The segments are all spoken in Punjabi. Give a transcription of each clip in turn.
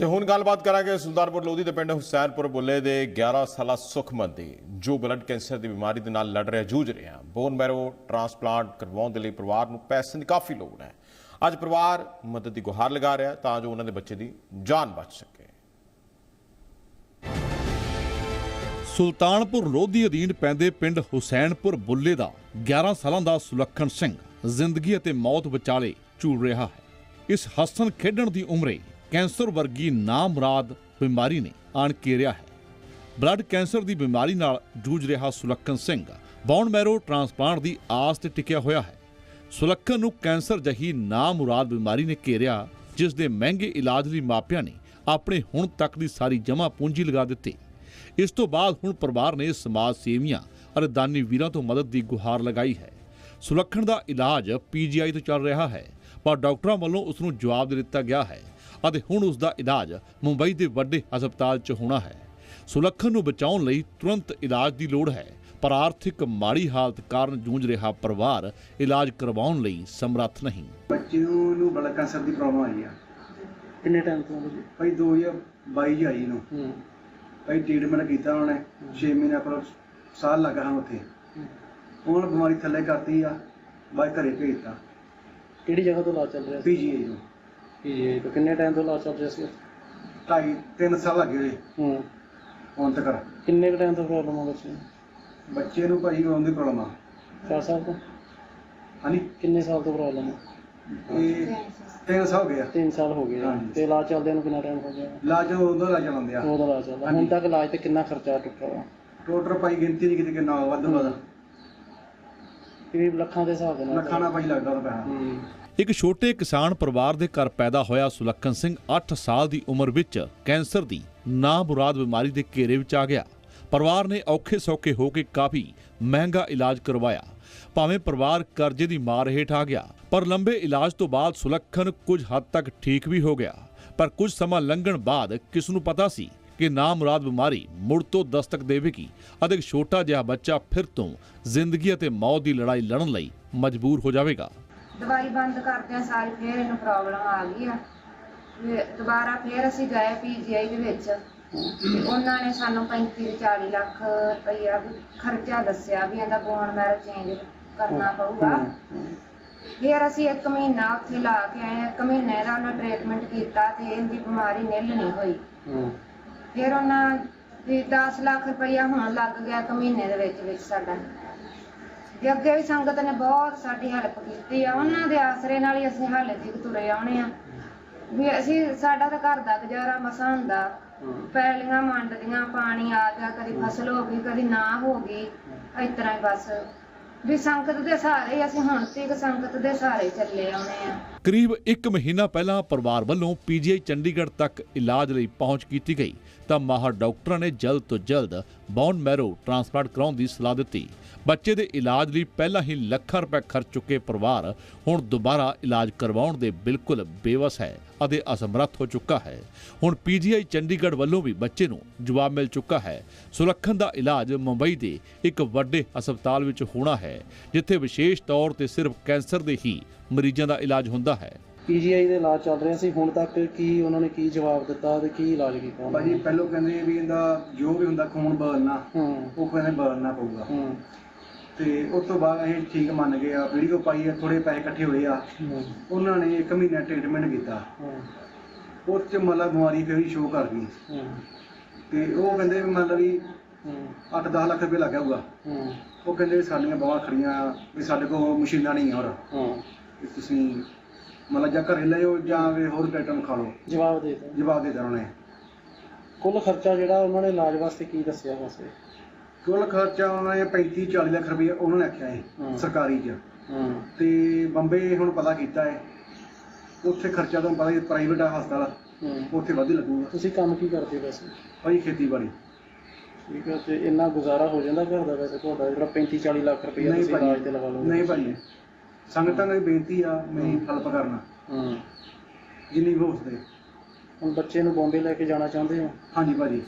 ਤੇ ਹੁਣ ਗੱਲਬਾਤ ਕਰਾਂਗੇ ਸੁਲਤਾਨਪੁਰ ਲੋਧੀ ਦੇ ਪਿੰਡ ਹੁਸੈਨਪੁਰ ਬੁੱਲੇ ਦੇ 11 ਸਾਲਾ ਸੁਖਮਨ ਦੀ। ਜੋ ਬਲੱਡ ਕੈਂਸਰ ਦੀ ਬਿਮਾਰੀ ਦੇ ਨਾਲ ਲੜ ਰਿਹਾ, ਜੂਝ ਰਿਹਾ। ਬੋਨ ਮੈਰੋ ਟ੍ਰਾਂਸਪਲਾਂਟ ਕਰਵਾਉਣ ਦੇ ਲਈ ਪਰਿਵਾਰ ਨੂੰ ਪੈਸੇ ਦੀ ਕਾਫੀ ਲੋੜ ਹੈ। ਅੱਜ ਪਰਿਵਾਰ ਮਦਦ ਦੀ ਗੁਹਾਰ ਲਗਾ ਰਿਹਾ, ਤਾਂ ਜੋ ਉਹਨਾਂ ਦੇ ਬੱਚੇ ਦੀ ਜਾਨ ਬਚ ਸਕੇ। ਸੁਲਤਾਨਪੁਰ ਲੋਧੀ ਅਧੀਨ ਪੈਂਦੇ ਪਿੰਡ ਹੁਸੈਨਪੁਰ ਬੁੱਲੇ ਦਾ 11 ਸਾਲਾਂ ਦਾ ਸੁਲੱਖਣ ਸਿੰਘ ਜ਼ਿੰਦਗੀ ਅਤੇ ਮੌਤ ਵਿਚਾਲੇ ਝੂਲ ਰਿਹਾ ਹੈ। ਇਸ ਹੱਸਣ ਖੇਡਣ ਦੀ ਉਮਰੇ ਕੈਂਸਰ ਵਰਗੀ ਨਾਮੁਰਾਦ ਬਿਮਾਰੀ ਨੇ ਆਣ ਘੇਰਿਆ ਹੈ। ਬਲੱਡ ਕੈਂਸਰ ਦੀ ਬਿਮਾਰੀ ਨਾਲ ਜੂਝ ਰਿਹਾ Sulakhan Singh. Bone marrow transplant ਦੀ ਆਸ ਤੇ ਟਿਕਿਆ ਹੋਇਆ ਹੈ। ਸੁਲੱਖਣ ਨੂੰ ਕੈਂਸਰ ਜਹੀ ਨਾਮੁਰਾਦ ਬਿਮਾਰੀ ਨੇ ਘੇਰਿਆ, ਜਿਸ ਦੇ ਮਹਿੰਗੇ ਇਲਾਜ ਲਈ ਮਾਪਿਆਂ ਨੇ ਆਪਣੇ ਹੁਣ ਤੱਕ ਦੀ ਸਾਰੀ ਜਮ੍ਹਾਂ ਪੂੰਜੀ ਲਗਾ ਦਿੱਤੀ। ਇਸ ਤੋਂ ਬਾਅਦ ਹੁਣ ਪਰਿਵਾਰ ਨੇ ਸਮਾਜ ਸੇਵੀਆਂ ਅਤੇ ਦਾਨੀ ਵੀਰਾਂ ਤੋਂ ਮਦਦ ਦੀ ਗੁਹਾਰ ਲਗਾਈ ਹੈ। ਸੁਲੱਖਣ ਦਾ ਇਲਾਜ ਪੀਜੀਆਈ ਤੋਂ ਚੱਲ ਰਿਹਾ ਹੈ, ਪਰ ਡਾਕਟਰਾਂ ਵੱਲੋਂ ਉਸ ਨੂੰ ਜਵਾਬ ਦੇ ਦਿੱਤਾ ਗਿਆ ਹੈ। ਅਤੇ ਹੁਣ ਉਸ ਦਾ ਇਲਾਜ ਮੁੰਬਈ ਦੇ ਵੱਡੇ ਹਸਪਤਾਲ 'ਚ ਹੋਣਾ ਹੈ। ਸੁਲੱਖਣ ਨੂੰ ਬਚਾਉਣ ਲਈ ਤੁਰੰਤ ਇਲਾਜ ਦੀ ਲੋੜ ਹੈ। ਪਰ ਆਰਥਿਕ ਮਾੜੀ ਹਾਲਤ ਕਾਰਨ ਜੂਝ ਰਿਹਾ ਪਰਿਵਾਰ ਇਲਾਜ ਕਰਵਾਉਣ ਲਈ ਸਮਰੱਥ ਨਹੀਂ। ਬੱਚੇ ਨੂੰ ਨੂੰ ਬਲੱਡ ਕੈਂਸਰ ਦੀ ਪ੍ਰੋਬਲਮ ਆਈ ਆ। ਕਿੰਨੇ ਟਾਈਮ ਤੋਂ ਜੀ ਭਾਈ 2022 ਚ ਆਈ ਨੂੰ। ਹੂੰ। ਭਾਈ ਟ੍ਰੀਟਮੈਂਟ ਕੀਤਾ ਉਹਨੇ 6 ਮਹੀਨੇ ਕੋਲ ਸਾਲ ਲੱਗਾ ਹਨ ਉੱਥੇ। ਹੁਣ ਬਿਮਾਰੀ ਥੱਲੇ ਕਰਤੀ ਆ ਬਾਈ ਘਰੇ ਭੇਜਤਾ। ਕਿਹੜੀ ਜਗ੍ਹਾ ਤੋਂ ਇਲਾਜ ਚੱਲ ਰਿਹਾ ਸੀ? ਪੀਜੀਆਈ ਨੂੰ। ਇਹ ਤਾਂ ਕਿੰਨੇ ਟਾਈਮ ਤੋਂ ਇਲਾਜ ਚੱਲ ਸੀ? ਢਾਈ ਤਿੰਨ ਸਾਲ ਲੱਗੇ ਹੋਏ ਹੂੰ। ਹੁਣ ਤੱਕ। ਕਿੰਨੇ ਟਾਈਮ ਤੋਂ ਪ੍ਰੋਬਲਮ ਆ ਬੱਚੇ ਨੂੰ? ਬੱਚੇ ਨੂੰ ਭਾਈ ਉਹਦੀ ਪ੍ਰੋਬਲਮ ਆ। ਚਾਰ ਸਾਲ ਤੋਂ? ਹਾਂਜੀ। ਕਿੰਨੇ ਸਾਲ ਤੋਂ ਪ੍ਰੋਬਲਮ ਆ? ਇਹ ਤਿੰਨ ਸਾਲ ਹੋ ਗਿਆ 3 ਸਾਲ ਹੋ ਗਏ ਆ। ਹਾਂਜੀ। ਤੇ ਇਲਾਜ ਚੱਲਦਿਆਂ ਨੂੰ ਕਿੰਨਾ ਟਾਈਮ ਹੋ ਗਿਆ? ਇਲਾਜ ਉਹਦਾ ਇਲਾਜ ਚਲਾਉਂਦੇ ਆ। ਉਹਦਾ ਇਲਾਜ ਚੱਲਦਾ। ਹੁਣ ਹਾਂਜੀ। ਤੱਕ ਇਲਾਜ ਤੇ ਕਿੰਨਾ ਖਰਚਾ ਟੁੱਟਾ ਵਾ? ਟੋਟਲ ਭਾਈ ਗਿਣਤੀ ਨਹੀਂ ਕਿਤੇ ਕਿੰਨਾ ਵੱਧ ਵੱਧ। ਕਰੀਬ ਲੱਖਾਂ ਦੇ ਹਿਸਾਬ ਦੇ ਨਾਲ ਲੱਖਾਂ ਨਾਲ ਭਾਈ ਲੱਗਦਾ ਉਹਦਾ ਪੈਸਾ ਹੂੰ। ਇੱਕ ਛੋਟੇ ਕਿਸਾਨ ਪਰਿਵਾਰ ਦੇ ਘਰ ਪੈਦਾ ਹੋਇਆ ਸੁਲੱਖਣ ਸਿੰਘ 8 ਸਾਲ ਦੀ ਉਮਰ ਵਿੱਚ ਕੈਂਸਰ ਦੀ ਨਾਮੁਰਾਦ ਬਿਮਾਰੀ ਦੇ ਘੇਰੇ ਵਿੱਚ ਆ ਗਿਆ। ਪਰਿਵਾਰ ਨੇ ਔਖੇ ਸੌਖੇ ਹੋ ਕੇ ਕਾਫੀ ਮਹਿੰਗਾ ਇਲਾਜ ਕਰਵਾਇਆ। ਭਾਵੇਂ ਪਰਿਵਾਰ ਕਰਜ਼ੇ ਦੀ ਮਾਰ ਹੇਠ ਆ ਗਿਆ, ਪਰ ਲੰਬੇ ਇਲਾਜ ਤੋਂ ਬਾਅਦ ਸੁਲੱਖਣ ਕੁਝ ਹੱਦ ਤੱਕ ਠੀਕ ਵੀ ਹੋ ਗਿਆ। ਪਰ ਕੁਝ ਸਮਾਂ ਲੰਘਣ ਬਾਅਦ ਕਿਸ ਨੂੰ ਪਤਾ ਸੀ ਕਿ ਨਾਮੁਰਾਦ ਬਿਮਾਰੀ ਮੁੜ ਤੋਂ ਦਸਤਕ ਦੇਵੇਗੀ ਅਤੇ ਛੋਟਾ ਜਿਹਾ ਬੱਚਾ ਫਿਰ ਤੋਂ ਜ਼ਿੰਦਗੀ ਅਤੇ ਮੌਤ ਦੀ ਲੜਾਈ ਲੜਨ ਲਈ ਮਜਬੂਰ ਹੋ ਜਾਵੇਗਾ। ਦਵਾਈ ਬੰਦ ਕਰਦਿਆਂ ਸਾਰੀ ਫੇਰ ਇਹਨੂੰ ਪ੍ਰੋਬਲਮ ਆ ਗਈ ਆ। ਫਿਰ ਦੁਬਾਰਾ ਫੇਰ ਅਸੀਂ ਗਏ ਪੀਜੀਆਈ ਦੇ ਵਿੱਚ। ਤੇ ਉਹਨਾਂ ਨੇ ਸਾਨੂੰ 35 40 ਲੱਖ ਰੁਪਈਆ ਵੀ ਖਰਚਾ ਦੱਸਿਆ ਵੀ ਇਹਦਾ ਬੋਨ ਮੈਰੋ ਚੇਂਜ ਕਰਨਾ ਪਊਗਾ। ਫਿਰ ਅਸੀਂ ਇੱਕ ਮਹੀਨਾ ਉੱਥੇ ਲਾ ਕੇ ਆਏ ਇੱਕ ਮਹੀਨੇ ਦਾ ਉਹਨਾਂ ਟ੍ਰੀਟਮੈਂਟ ਕੀਤਾ ਤੇ ਇਹਦੀ ਬਿਮਾਰੀ ਨਿਲ ਨਹੀਂ ਹੋਈ। ਫਿਰ ਉਹਨਾਂ ਵੀ 10 ਲੱਖ ਰੁਪਈਆ ਹੁਣ ਲੱਗ ਗਿਆ ਇੱਕ ਮਹੀਨੇ ਦੇ ਵਿੱਚ ਵਿੱਚ ਸਾਡਾ। ਤੇ ਅੱਗੇ ਵੀ ਸੰਗਤ ਨੇ ਬਹੁਤ ਸਾਡੀ ਹੈਲਪ ਕੀਤੀ ਆ। ਉਹਨਾਂ ਦੇ ਆਸਰੇ ਨਾਲ ਹੀ ਅਸੀਂ ਹਾਲੇ ਤੱਕ ਤੁਰੇ ਆਉਣੇ ਆ। ਵੀ ਅਸੀਂ ਸਾਡਾ ਤਾਂ ਘਰ ਦਾ ਗੁਜ਼ਾਰਾ ਮਸਾਂ ਹੁੰਦਾ। ਪੈਲੀਆਂ ਮੰਡਦੀਆਂ ਪਾਣੀ ਆ ਗਿਆ, ਕਦੀ ਫਸਲ ਹੋ ਗਈ, ਕਦੀ ਨਾ ਹੋ ਗਈ ਇਸ ਤਰ੍ਹਾਂ ਹੀ ਬਸ। ਵੀ ਸੰਗਤ ਦੇ ਸਾਰੇ ਅਸੀਂ ਹੁਣ ਤੱਕ ਸੰਗਤ ਦੇ ਸਾਰੇ ਚੱਲੇ ਆਉਣੇ ਆ। ਕਰੀਬ 1 ਮਹੀਨਾ ਪਹਿਲਾਂ ਪਰਿਵਾਰ ਵੱਲੋਂ ਪੀਜੀਆਈ ਚੰਡੀਗੜ੍ਹ ਤੱਕ ਇਲਾਜ ਲਈ ਪਹੁੰਚ ਕੀਤੀ ਗਈ, ਤਾਂ ਮਾਹਰ ਡਾਕਟਰਾਂ ਨੇ ਜਲਦ ਤੋਂ ਜਲਦ ਬੌਨ ਮੈਰੋ ਟ੍ਰਾਂਸਪਲਾਂਟ ਕਰਾਉਣ ਦੀ ਸਲਾਹ ਦਿੱਤੀ। ਬੱਚੇ ਦੇ ਇਲਾਜ ਲਈ ਪਹਿਲਾਂ ਹੀ ਲੱਖਾਂ ਰੁਪਏ ਖਰਚ ਚੁੱਕੇ ਪਰਿਵਾਰ, ਹੁਣ ਦੁਬਾਰਾ ਇਲਾਜ ਕਰਵਾਉਣ ਦੇ ਬਿਲਕੁਲ ਬੇਵਸ ਹੈ ਅਤੇ ਅਸਮਰੱਥ ਹੋ ਚੁੱਕਾ ਹੈ। ਹੁਣ ਪੀਜੀਆਈ ਚੰਡੀਗੜ੍ਹ ਵੱਲੋਂ ਵੀ ਬੱਚੇ ਨੂੰ ਜਵਾਬ ਮਿਲ ਚੁੱਕਾ ਹੈ। ਸੁਲੱਖਣ ਦਾ ਇਲਾਜ ਮੁੰਬਈ ਦੇ ਇੱਕ ਵੱਡੇ ਹਸਪਤਾਲ ਵਿੱਚ ਹੋਣਾ ਹੈ, ਜਿੱਥੇ ਵਿਸ਼ੇਸ਼ ਤੌਰ ਤੇ ਸਿਰਫ ਕੈਂਸਰ ਦੇ ਹੀ ਮਰੀਜ਼ਾਂ ਦਾ ਇਲਾਜ ਹੁੰਦਾ ਹੈ। ਪੀਜੀਆਈ ਦੇ ਇਲਾਜ ਚੱਲ ਰਿਹਾ ਸੀ। ਹੁਣ ਤੱਕ ਕੀ ਉਹਨਾਂ ਨੇ ਕੀ ਜਵਾਬ ਦਿੱਤਾ ਤੇ ਕੀ ਇਲਾਜ ਕੀਤਾ ਉਹਨਾਂ ਭਾਜੀ ਨੇ? ਪਹਿਲੋਂ ਕਹਿੰਦੇ ਵੀ ਇਹਦਾ ਜੋ ਵੀ ਹੁੰਦਾ ਖੂਨ ਬਦਲਣਾ ਹੂੰ। ਉਹ ਕਹਿੰਦੇ ਬਦਲਣਾ ਪਊਗਾ। ਹੂੰ। ਤੇ ਉਸ ਤੋਂ ਬਾਅਦ ਅਸੀਂ ਠੀਕ ਮੰਨ ਗਏ ਆ। ਵੀਡੀਓ ਪਾਈ ਆ ਥੋੜੇ ਪੈਸੇ ਇਕੱਠੇ ਹੋਏ ਆ। ਹੂੰ। ਉਹਨਾਂ ਨੇ ਇੱਕ ਮਹੀਨਾ ਟ੍ਰੀਟਮੈਂਟ ਕੀਤਾ। ਹੂੰ। ਉਸ ਚ ਮਤਲਬ ਬਿਮਾਰੀ ਫਿਰ ਵੀ ਸ਼ੋਅ ਕਰ ਗਈ। ਹੂੰ। ਤੇ ਉਹ ਕਹਿੰਦੇ ਵੀ ਮਤਲਬ ਵੀ ਹੂੰ। 8-10 ਲੱਖ ਰੁਪਏ ਲੱਗ ਜਾਊਗਾ। ਹੂੰ। ਉਹ ਕਹਿੰਦੇ ਵੀ ਸਾਡੀਆਂ ਬਾਹਾਂ ਖੜੀਆਂ ਵੀ ਸਾਡੇ ਕੋਲ ਮਸ਼ੀਨਾਂ ਨਹੀਂ ਆ ਹੋਰ। ਹੂੰ। ਵੀ ਤੁਸੀਂ ਮਤਲਬ ਜਾਂ ਘਰੇ ਲਿਆਓ ਜਾਂ ਵੀ ਹੋਰ ਆਈਟਮ ਖਾ ਲਓ? ਜਵਾਬ ਦੇ ਦਿੱਤਾ ਜਵਾਬ ਦੇ ਉਹਨੇ। ਕੁੱਲ ਖਰਚਾ ਜਿਹੜਾ ਉਹਨਾਂ ਨੇ ਇਲਾਜ ਵਾਸਤੇ ਕੀ ਦੱਸਿਆ ਵੈਸੇ ਕੁੱਲ ਖਰਚਾ ਉਹਨਾਂ ਨੇ 35-40 ਲੱਖ ਰੁਪਏ ਉਹਨਾਂ ਨੇ ਆਖਿਆ। ਹੈ। ਸਰਕਾਰੀ 'ਚ। ਹੂੰ। ਤੇ ਬੰਬੇ ਹੁਣ ਪਤਾ ਕੀਤਾ ਹੈ ਉੱਥੇ ਖਰਚਾ ਤੁਹਾਨੂੰ ਪਤਾ ਹੀ ਪ੍ਰਾਈਵੇਟ ਹਸਪਤਾਲ ਹੂੰ। ਉੱਥੇ ਵੱਧ ਹੀ ਲੱਗੂਗਾ। ਤੁਸੀਂ ਕੰਮ ਕੀ ਕਰਦੇ ਵੈਸੇ? ਭਾਈ ਖੇਤੀਬਾੜੀ। ਠੀਕ ਹੈ ਤੇ ਇੰਨਾ ਗੁਜ਼ਾਰਾ ਹੋ ਜਾਂਦਾ ਘਰ ਦਾ ਵੈਸੇ ਤੁਹਾਡਾ ਜਿਹੜਾ 35 40 ਲੱਖ ਰੁਪਏ ਤੁਸੀਂ ਇਲਾਜ ਤੇ ਲਗਾ ਭਾਈ ਲਓ ਨਹੀਂ ਭਾਈ ਸੰਗਤਾਂ ਦੀ ਬੇਨਤੀ ਆ ਮੇਰੀ ਹੈਲਪ ਕਰਨਾ। ਹੂੰ। ਜਿੰਨੀ ਵੀ ਹੋ ਸਕੇ ਹੁਣ ਬੱਚੇ ਨੂੰ ਬੰਬੇ ਲੈ ਕੇ ਜਾਣਾ ਚਾਹੁੰਦੇ ਹੋ? ਹਾਂਜੀ ਭਾਜੀ।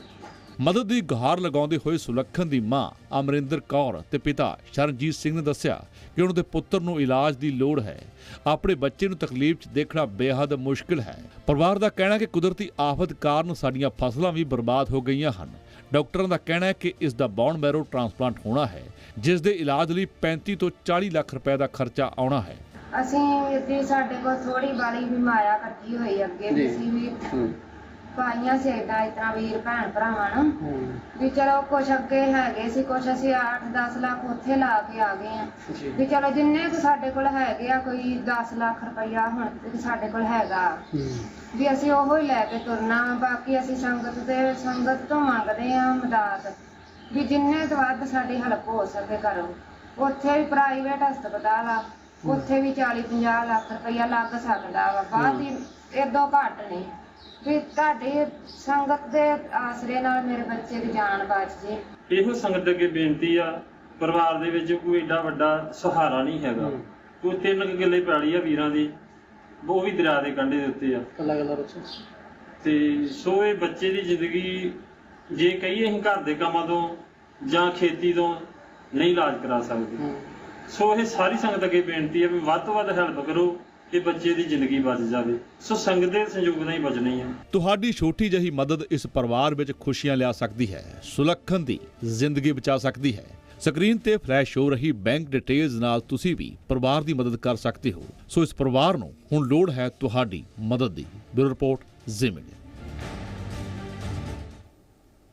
ਮਦਦ ਦੀ ਗੁਹਾਰ ਲਗਾਉਂਦੇ ਹੋਏ ਸੁਲੱਖਣ ਦੀ ਮਾਂ ਅਮਰਿੰਦਰ ਕੌਰ ਤੇ ਪਿਤਾ ਸ਼ਰਨਜੀਤ ਸਿੰਘ ਨੇ ਦੱਸਿਆ ਕਿ ਉਹਨਾਂ ਦੇ ਪੁੱਤਰ ਨੂੰ ਇਲਾਜ ਦੀ ਲੋੜ ਹੈ। ਆਪਣੇ ਬੱਚੇ ਨੂੰ ਤਕਲੀਫ 'ਚ ਦੇਖਣਾ ਬੇਹੱਦ ਮੁਸ਼ਕਿਲ ਹੈ। ਪਰਿਵਾਰ ਦਾ ਕਹਿਣਾ ਹੈ ਕਿ ਕੁਦਰਤੀ ਆਫਤ ਕਾਰਨ ਸਾਡੀਆਂ ਫਸਲਾਂ ਵੀ ਬਰਬਾਦ ਹੋ ਗਈਆਂ ਹਨ। ਡਾਕਟਰਾਂ ਦਾ ਕਹਿਣਾ ਹੈ ਕਿ ਇਸ ਦਾ ਬੌਨ ਮੈਰੋ ਟ੍ਰਾਂਸਪਲਾਂਟ ਹੋਣਾ ਹੈ ਜਿਸ ਦੇ ਇਲਾਜ ਲਈ 35 ਤੋਂ 40 ਲੱਖ ਰੁਪਏ ਦਾ ਖਰਚਾ ਆਉਣਾ ਹੈ ਅਸੀਂ ਇੱਥੇ ਸਾਡੇ ਕੋਲ ਥੋੜੀ ਬਾਲੀ ਵੀ ਮਾਇਆ ਇਕੱਠੀ ਹੋਈ ਅੱਗੇ ਵੀ। ਸੀ ਵੀ ਹੂੰ ਪਾਈਆਂ ਸੀ ਏਦਾਂ ਇਸ ਤਰ੍ਹਾਂ ਵੀਰ ਭੈਣ ਭਰਾਵਾਂ ਨੂੰ। ਹੂੰ। ਵੀ ਚਲੋ ਕੁਛ ਅੱਗੇ ਹੈਗੇ ਸੀ ਕੁਛ ਅਸੀਂ 8-10 ਲੱਖ ਉੱਥੇ ਲਾ ਕੇ ਆ ਗਏ ਆ ਜੀ। ਵੀ ਚਲੋ ਜਿੰਨੇ ਕੁ ਸਾਡੇ ਕੋਲ ਹੈਗੇ ਆ ਕੋਈ 10 ਲੱਖ ਰੁਪਈਆ ਹੁਣ ਸਾਡੇ ਕੋਲ ਹੈਗਾ। ਹੂੰ। ਵੀ ਅਸੀਂ ਉਹੋ ਹੀ ਲੈ ਕੇ ਤੁਰਨਾ ਵਾ। ਬਾਕੀ ਅਸੀਂ ਸੰਗਤ ਦੇ ਸੰਗਤ ਤੋਂ ਮੰਗਦੇ ਆ ਮਦਦ। ਵੀ ਜਿੰਨੇ ਤੋਂ ਵੱਧ ਸਾਡੀ ਹੈਲਪ ਹੋ ਸਕੇ ਕਰੋ। ਉੱਥੇ ਵੀ ਪ੍ਰਾਈਵੇਟ ਹਸਪਤਾਲ ਆ ਉੱਥੇ ਵੀ 40-50 ਲੱਖ ਰੁਪਈਆ ਲੱਗ ਸਕਦਾ ਵਾ। ਬਾਅਦ ਹੀ। ਇਦੋਂ ਘੱਟ ਨਹੀਂ ਵੀ ਤੁਹਾਡੀ ਸੰਗਤ ਦੇ ਆਸਰੇ ਨਾਲ ਮੇਰੇ ਬੱਚੇ ਦੀ ਜਾਨ ਬਚ ਜੇ। ਇਹੋ ਸੰਗਤ ਅੱਗੇ ਬੇਨਤੀ ਆ ਪਰਿਵਾਰ ਦੇ ਵਿੱਚ ਕੋਈ ਏਡਾ ਵੱਡਾ ਸਹਾਰਾ ਨਹੀਂ ਹੈਗਾ। ਕੋਈ ਤਿੰਨ ਕੁ ਕਿੱਲੇ ਪੈਲੀ ਆ ਵੀਰਾਂ ਦੀ ਉਹ ਵੀ ਦਰਿਆ ਦੇ ਕੰਢੇ ਦੇ ਉੱਤੇ ਆ। ਕੱਲਾ ਕੱਲਾ ਬੱਚਾ। ਤੇ ਸੋ ਇਹ ਬੱਚੇ ਦੀ ਜ਼ਿੰਦਗੀ ਜੇ ਕਹੀਏ ਅਸੀਂ ਘਰ ਦੇ ਕੰਮਾਂ ਤੋਂ ਜਾਂ ਖੇਤੀ ਤੋਂ ਨਹੀਂ ਇਲਾਜ ਕਰਾ ਸਕਦੇ। ਸੋ ਇਹ ਸਾਰੀ ਸੰਗਤ ਅੱਗੇ ਬੇਨਤੀ ਹੈ ਵੀ ਵੱਧ ਤੋਂ ਵੱਧ ਹੈਲਪ ਕਰੋ। ਕਿ ਬੱਚੇ ਦੀ ਜ਼ਿੰਦਗੀ ਬਚ ਜਾਵੇ। ਸੋ ਸੰਗਤ ਦੇ ਸੰਯੋਗ ਨਾਲ ਹੀ ਬਚਣੀ ਹੈ। ਤੁਹਾਡੀ ਛੋਟੀ ਜਿਹੀ ਮਦਦ ਇਸ ਪਰਿਵਾਰ ਵਿੱਚ ਖੁਸ਼ੀਆਂ ਲਿਆ ਸਕਦੀ ਹੈ, ਸੁਲੱਖਣ ਦੀ ਜ਼ਿੰਦਗੀ ਬਚਾ ਸਕਦੀ ਹੈ। ਸਕਰੀਨ ਤੇ ਫਲੈਸ਼ ਹੋ ਰਹੀ ਬੈਂਕ ਡਿਟੇਲਸ ਨਾਲ ਤੁਸੀਂ ਵੀ ਪਰਿਵਾਰ ਦੀ ਮਦਦ ਕਰ ਸਕਦੇ ਹੋ। ਸੋ ਇਸ ਪਰਿਵਾਰ ਨੂੰ ਹੁਣ ਲੋੜ ਹੈ ਤੁਹਾਡੀ ਮਦਦ ਦੀ। ਬਿਊਰੋ ਰਿਪੋਰਟ ਜ਼ੀ